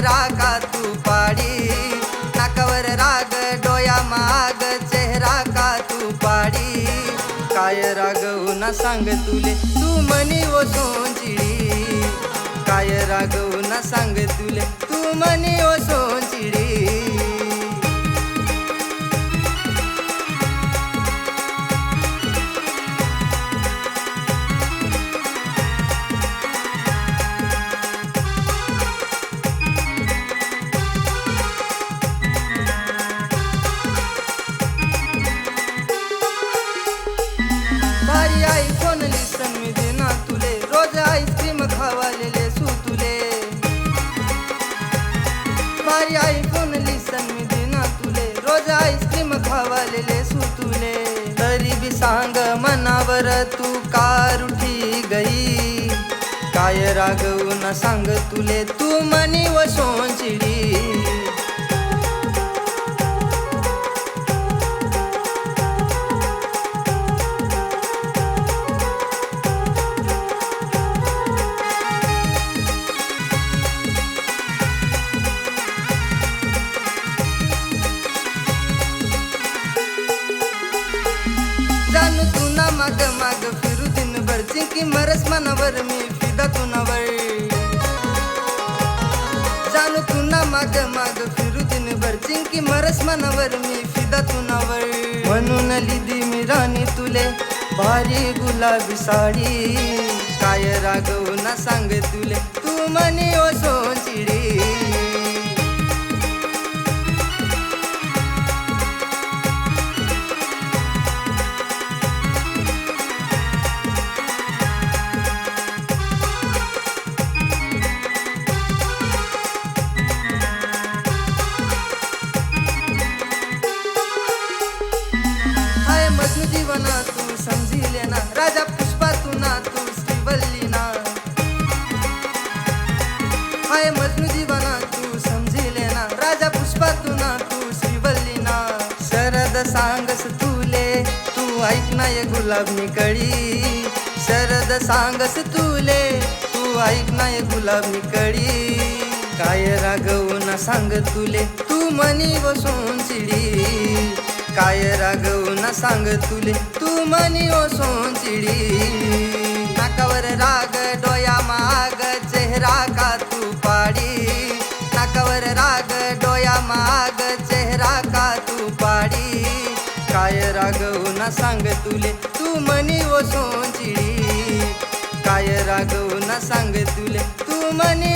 चेहरा का तू पाडी नाकावर राग डोया माग चेहरा का तू पाडी काय रागवू ना सांग तुले तू मनी ओ सोंचिडी काय रागवू ना सांग तुले तू मनी ओ सोंचिडी आई आई फोन लिसन ना तुले. रोज आईस्क्रीम खावालेले सुतुले मारी आई फोन लिसन ना तुले. रोज आईस्क्रीम खावालेले सुतुले तरी बी सांग मनावर तू कार उठी गई. काय रागवू न सांग तुले. तू मनी वसो की मरस मनावर मी फिदा तू नवर जानू तू ना माग माग फिरू दिनभर. चिंकी मरस मनावर मी फिदा तू नवर म्हणून लिदी मी राणी तुले भारी गुलाबी साडी. काय रागवू ना सांग तुले. तू मनी ओ सोन हाय जीवना तू समजिले ना राजा पुष्पा तू ना तू श्रीवल्ली ना. हाय मजनू जीवना तू समजिले ना राजा पुष्पा तू ना तू श्रीवल्ली ना. शरद सांगस तुले तू ऐक ना ये गुलाबनी कळी. शरद सांगस तुले तू ऐक ना ये गुलाबनी कळी. काय रागवू ना सांग तुले तू मनी बसून चिडी. काय रागवू ना सांग तुले. तू मनी ओ चिडी नाकावर राग डोया माग चेहरा का तू पाडी. नाकावर राग डोया माग चेहरा का तू पाडी. काय रागवू ना सांग तुले. तू मनी ओ चिडी काय रागवू ना सांग तुले. तू मनी